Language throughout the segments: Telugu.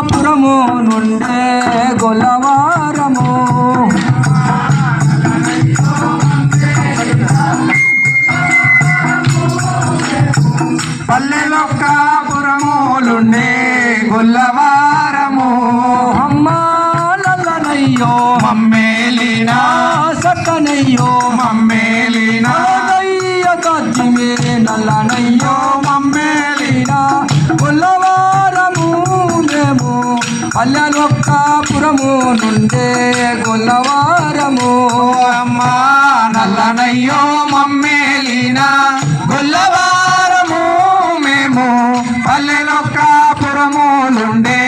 పురము నుండే గొల్లవారము. పల్లెలొక్క పురములుండే గొల్లవారము. అమ్మాలయ్యో మమ్మ పల్లెలొక్క నుండే గొల్లవారము. అమ్మా నల్లనయ్యో మమ్మేలిన గొల్లవారము మేము. పల్లెలొక్క నుండే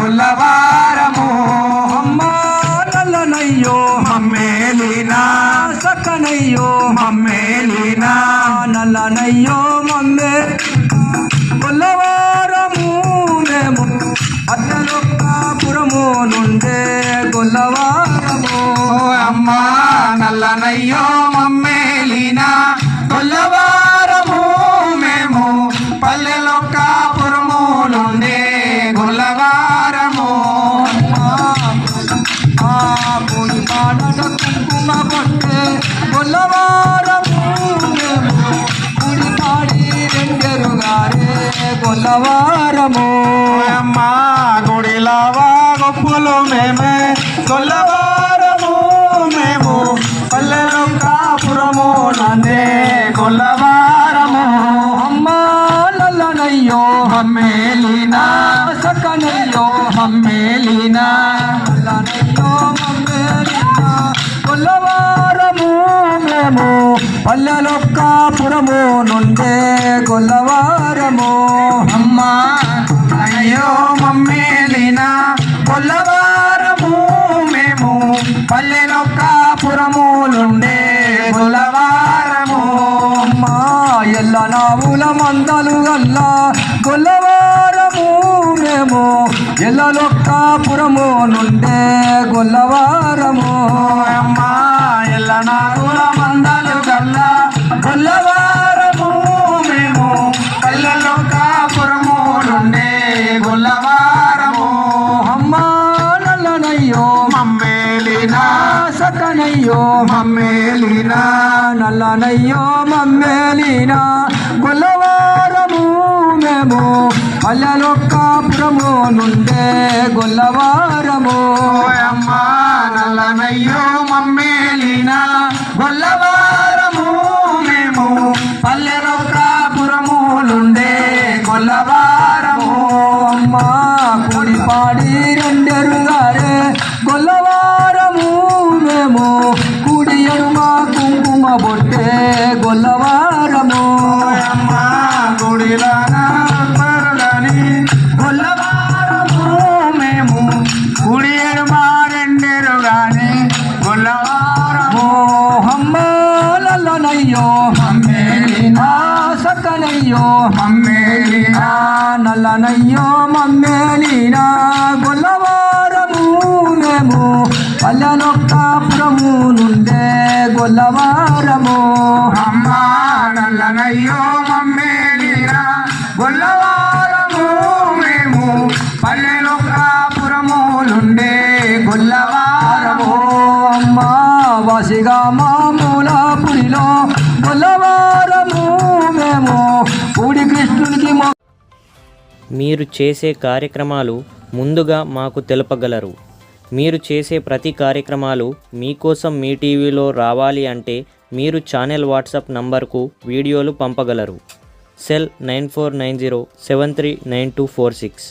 గొల్లవారము. అమ్మా నల్లనయ్యో మమ్మేలిన సక్కనయ్యో మమ్మేలిన నల్లనయ్యో మమ్మే. గొల్లవారు నుండే గొల్లవారము. అమ్మా నల్లనయ్యో మమ్మేలినా గొల్లవారము మేము. పల్లెలొక్క పురములుండే గొల్లవారము. ఆ పూడి పాడట కుంకుమ పట్టే గొల్లవారము మేము. పూడి పాడి రెండెరుగారే గొల్లవారము. అమ్మా గుడిలావా గొప్పలు మేమే కొల్లవారము మేము పల్లెలొక్క పురములందే గొల్లవారము. అమ్మా నల్లనయ్యో మమ్మేలినా సకనయ్యో మమ్మేలినా నల్లనయ్యో మమ్మేలినా గొల్లవారము మేము పల్లెలొక్కాపురము నుండే గొల్లవారము. నావుల మందలు గల్లా గొల్లవారము మేము. ఎల్లలొక్కాపురము నుండే గొల్లవారము. అమ్మా ఎల్ల నాగుల మందలు గల్లా గొల్లవారము మేము. పల్లెలొక్క పురములుండే గొల్లవారము. అమ్మా నల్లనయ్యో మమ్మేలినా సకనయ్యో మమ్మేలినా నల్లనయ్యో మమ్మేలినా గొల్లవారము మేము పల్లెలొక్కాపురము నుండే గొల్లవారము. నల్లనయ్యో మమ్మేలినా నల్లనయ్యో మమ్మేలినా గొల్లవారము. మేము పల్లెనొక్కాపురము నుండే గొల్లవారము అమ్మా నల్లనయ్యో మమ్మేలినా గొల్లవారము మేము పల్లెలో కాపురములుండే గొల్లవారము. అమ్మా వాసిగా మామూల పురిలో గొల్లవారము మేము పూడి కృష్ణునికి మీరు చేసే కార్యక్రమాలు ముందుగా మాకు తెలుపగలరు. మీరు చేసే ప్రతి కార్యక్రమాలు మీకోసం మీ టీవీలో రావాలి అంటే మీరు ఛానల్ వాట్సాప్ నంబర్కు వీడియోలు పంపగలరు. cell nine four nine zero seven three nine two four six